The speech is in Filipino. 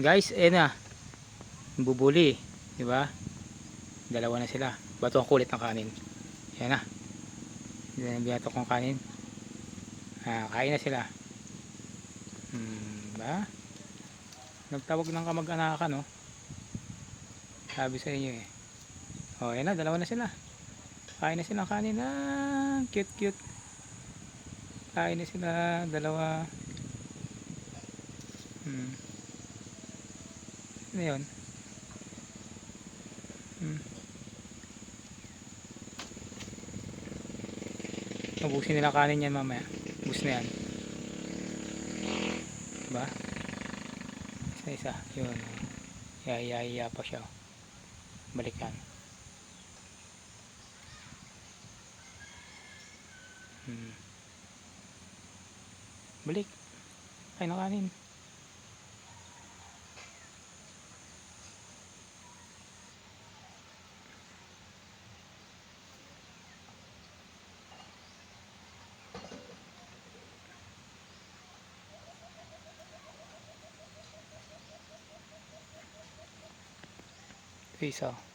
Guys, eh na. Bubuli. Di ba? Dalawa na sila. Bato ang kulit ng kanin. Yan na. Binato kong kanin. Ah, kain na sila. Hmm, ba? Nagtawag ng kamag-anakan, no? Sabi sa inyo eh. Oh, yan na, dalawa na sila. Kain na sila ng kanin. Ah, cute, cute. Kain na sila, dalawa. Hmm. Ano yun? Hmm. Ubusin nila kanin yan mamaya. Ubus na yan. Diba? Isa-isa. Yun. Yaya-yaya pa siya. Balikan. Hmm. Balik. Ay, nakanin. Peace out.